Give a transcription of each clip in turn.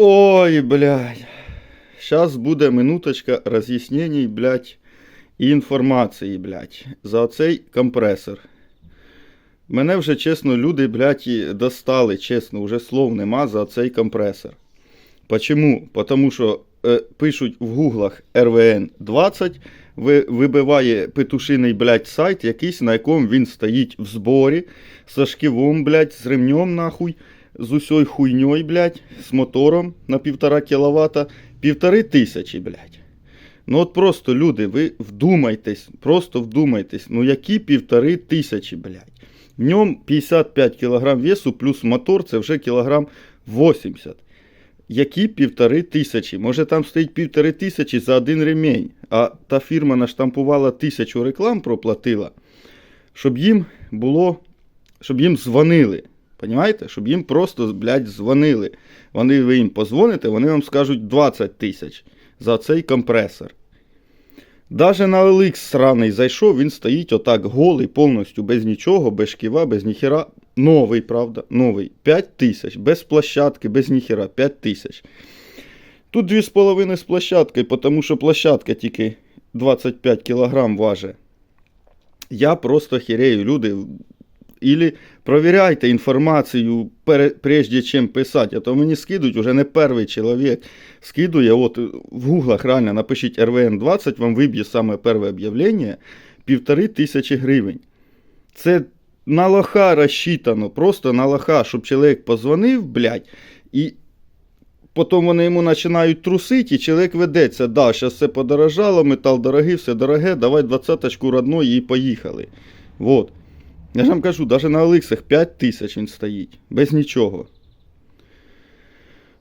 Ой, блядь. Сейчас буде минуточка роз'яснений, блядь, і інформації, блядь, за оцей компресор. Мене вже, чесно, люди, блядь, достали, чесно, вже слов нема за цей компресор. Почему? Потому що е, пишуть в гуглах RVN 20, ви, вибиває петушиний, блядь, сайт якийсь, на якому він стоїть в зборі, со шківом, блядь, з ремнем нахуй, з усьою хуйньою, блядь, з мотором на півтора кіловата, півтори тисячі, блядь. Ну от просто, люди, ви вдумайтесь, просто вдумайтесь, ну які півтори тисячі, блядь. В ньому 55 кг весу плюс мотор, це вже кілограм 80. Які півтори тисячі? Може там стоїть півтори тисячі за один ремінь, а та фірма наштампувала тисячу реклам, проплатила, щоб їм було, щоб їм дзвонили. Понімаєте? Щоб їм просто, блядь, дзвонили. Вони ви їм позвоните, вони вам скажуть 20 тисяч за цей компресор. Даже на OLX сраний зайшов, він стоїть отак голий, повністю без нічого, без шківа, без ніхера. Новий, правда, новий. 5 тисяч, без площадки, без ніхера, 5 тисяч. Тут 2,5 з площадкою, тому що площадка тільки 25 кг важить. Я просто херею, люди. Ілі провіряйте інформацію, прежде чим писати. А то мені скидуть уже не перший чоловік. Скидує, от в гуглах реально напишіть RVN 20, вам виб'є саме перше об'явлення півтори тисячі гривень. Це на лоха розчитано, просто на лоха, щоб чоловік позвонив, блядь, і потім вони йому починають трусити, і чоловік ведеться. Да, зараз все подорожало, метал дорогий, все дороге, давай двадцяточку родної і поїхали. Вот. Я ж вам кажу, навіть на Олексах 5 тисяч він стоїть, без нічого.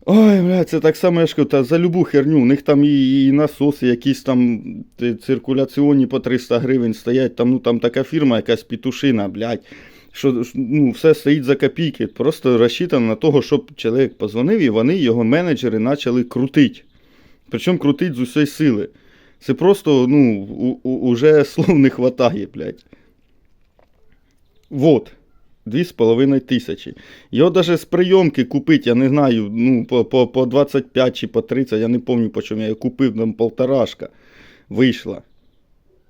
Ой, бля, це так само, я ж кажу, та за любу херню. У них там і, і насоси, якісь там циркуляційні по 300 гривень стоять. Там, ну, там така фірма, якась петушина, блядь. Що ну, все стоїть за копійки. Просто розчитано на того, щоб чоловік позвонив, і вони, його менеджери, почали крутити. Причому крутить з усієї сили. Це просто, ну, уже слов не хватає, блядь. Вот. Дві з половиною тисячі. Його навіть з прийомки купити, я не знаю, ну, по, по, по 25 чи по 30, я не пам'ятаю, по чому я купив, там полторашка вийшла.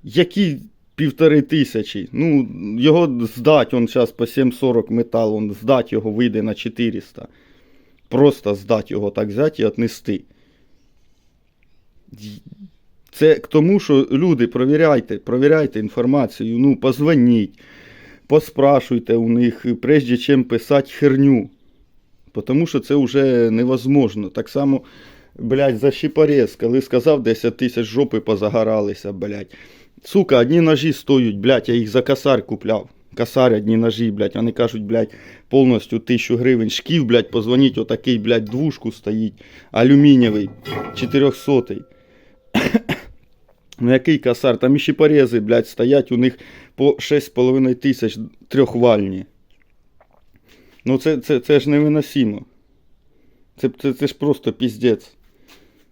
Які півтори тисячі? Ну, його здать, он зараз по 7,40 метал, он здать його вийде на 400. Просто здать його так взяти і отнести. Це к тому, що люди, провіряйте, провіряйте інформацію, ну, позвоніть поспрашуйте у них, прежде чим писати херню. Тому що це вже невозможно. Так само, блядь, за щипорез, коли сказав 10 тисяч жопи позагоралися, блядь. Сука, одні ножі стоять, блядь, я їх за косарь купляв. Косарь одні ножі, блядь. Вони кажуть, блядь, повністю тисячу гривень. Шків, блядь, позвоніть, отакий, блядь, двушку стоїть. Алюмінієвий, 400 Ну який косар? Там іще порези, блядь, стоять у них по 6,5 тисяч трьохвальні. Ну це, це, це ж невиносимо. Це, це, це ж просто піздець.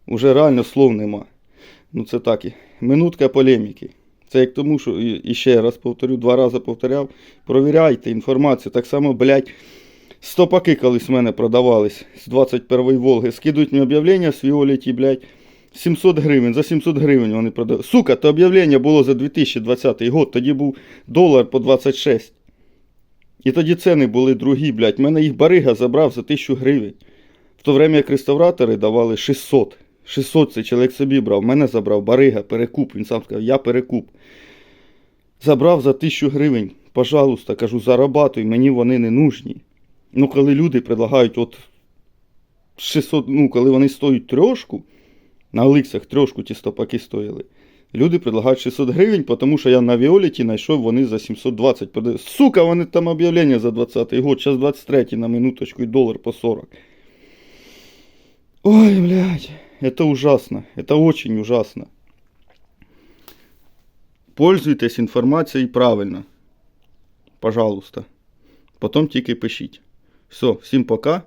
Уже реально слов нема. Ну це так і. Минутка полеміки. Це як тому, що і, ще раз повторю, два рази повторяв. Провіряйте інформацію. Так само, блядь, стопаки колись в мене продавались з 21-ї Волги. Скидують мені об'явлення в Віоліті, блядь. 700 гривень, за 700 гривень вони продали. Сука, то об'явлення було за 2020 год, тоді був долар по 26. І тоді ціни були другі, блядь. Мене їх барига забрав за 1000 гривень. В то время як реставратори давали 600. 600 цей чоловік собі брав. Мене забрав барига, перекуп. Він сам сказав, я перекуп. Забрав за 1000 гривень. Пожалуйста, кажу, зарабатуй, мені вони не нужні. Ну, коли люди предлагають от 600, ну, коли вони стоять трошку. На Оликсах трошку ті стопаки стояли. Люди предлагають 600 гривень, тому що я на Віоліті знайшов вони за 720 продаю. Сука, вони там об'явлення за 20-й год, зараз 23 на минуточку і долар по 40. Ой, блядь, это ужасно, это очень ужасно. Пользуйтесь інформацією правильно. Пожалуйста. Потім тільки пишіть. Все, всім пока.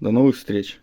До нових встреч.